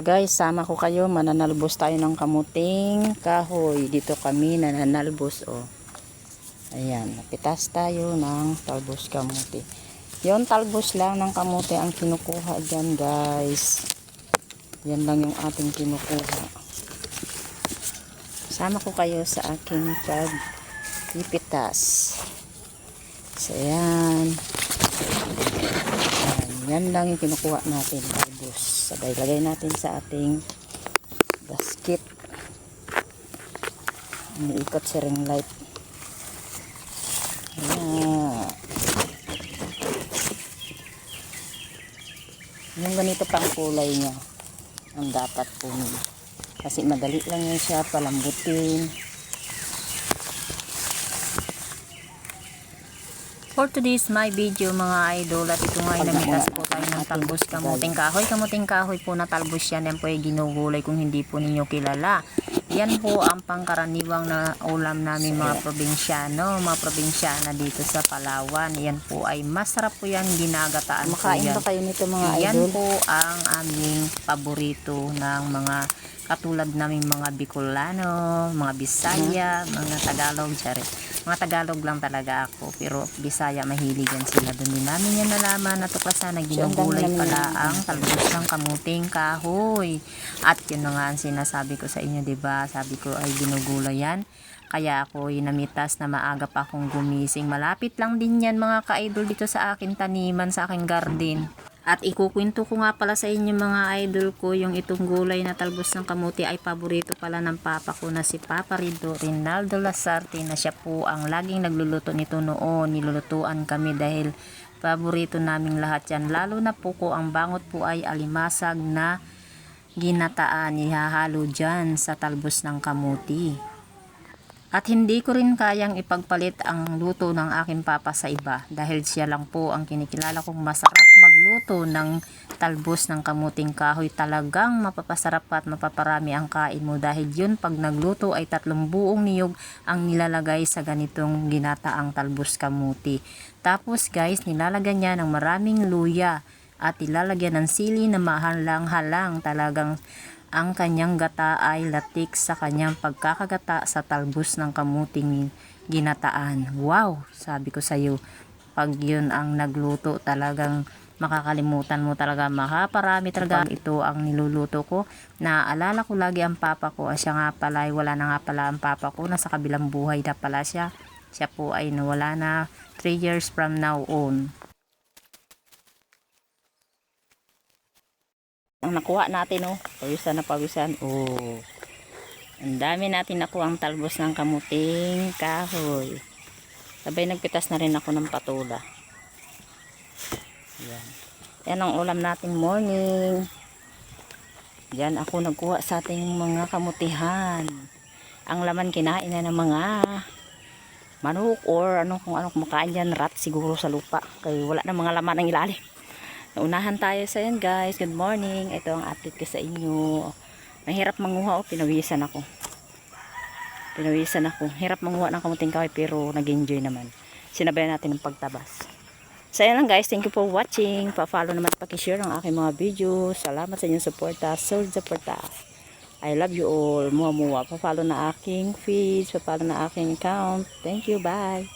Guys, sama ko kayo, mananalbos tayo ng kamuting kahoy. Dito kami nananalbos, oh. Ayan, napitas tayo ng talbos kamuti. Yon talbos lang ng kamuti ang kinukuha dyan, guys. Yan lang yung ating kinukuha. Sama ko kayo sa aking pag-ipitas. So, ayan. Yan lang yung kinukuha natin, talbos. Sabay, lagay natin sa ating basket. Iniikot si ring light. Ayan. Yung ganito pang kulay niya ang dapat punin. Kasi madali lang yan siya palambutin. For today's my video mga idol at ito nga ay namitas po tayo ng talbos kamuting kahoy. Kamuting kahoy po na talbos yan. Yan po ay ginugulay kung hindi po ninyo kilala. Yan po ang pangkaraniwang na ulam namin mga probinsyano, mga probinsyana dito sa Palawan. Yan po ay masarap po yan, ginagataan po Makain yan. ba kayo nito mga Yan idol? po ang aming paborito ng mga katulad naming mga Bicolano, mga Bisaya, mga Tagalog, sorry. Mga Tagalog lang talaga ako, pero Bisaya mahilig yan sila. Doon din namin yan nalaman at tuklasan na ginugulay namin pala ang talbos ng kamuting kahoy. At yun na nga ang sinasabi ko sa inyo, 'di ba? Sabi ko ay ginugulay yan. Kaya ako namitas na maaga pa akong gumising. Malapit lang din yan mga ka-idol dito sa akin taniman, sa aking garden. At ikukwento ko nga pala sa inyo mga idol ko, yung itong gulay na talbos ng kamuti ay paborito pala ng papa ko na si Papa Rido Rinaldo Lasarte na siya po ang laging nagluluto nito noon. Nilulutuan kami dahil paborito naming lahat yan. Lalo na po ko ang bangot po ay alimasag na ginataan ihahalo dyan sa talbos ng kamuti. At hindi ko rin kayang ipagpalit ang luto ng aking papa sa iba dahil siya lang po ang kinikilala kong masarap magluto ng talbos ng kamuting kahoy. Talagang mapapasarap at mapaparami ang kain mo dahil yun pag nagluto ay tatlong buong niyog ang nilalagay sa ganitong ginataang talbos kamuti. Tapos guys, nilalagyan niya ng maraming luya at ilalagyan ng sili na mahalang-halang talagang ang kanyang gata ay latik sa kanyang pagkakagata sa talbos ng kamuting ginataan. Wow, sabi ko sa iyo, pag yun ang nagluto talagang makakalimutan mo talaga. Makaparami talaga ito ang niluluto ko. Naalala ko lagi ang papa ko siya nga pala wala na nga pala ang papa ko. Nasa kabilang buhay na pala siya. Siya po ay nawala na 3 years from now on Ang nakuha natin, oh. Pawisan na pawisan. Oh. Ang dami natin nakuha ang talbos ng kamuting kahoy. Sabay nagpitas na rin ako ng patula. Yan. Yan ang ulam natin morning. Yan ako nagkuha sa ating mga kamutihan. Ang laman kinain na ng mga manok or ano kung ano kumakain dyan. Rat siguro sa lupa. Kaya wala na mga laman ng ilalim. Naunahan tayo sa yan guys. Good morning. Ito ang update ko sa inyo. Mahirap manguha oh. Pinawisan ako. Pinawisan ako. Hirap manguha ng kamuting kahoy pero nag-enjoy naman. Sinabayan natin ng pagtabas. So yan lang guys. Thank you for watching. Pa-follow naman at pakishare ang aking mga videos. Salamat sa inyong suporta. Solid suporta. I love you all. Mua mua. Pa-follow na aking feeds. Pa-follow na aking account. Thank you. Bye.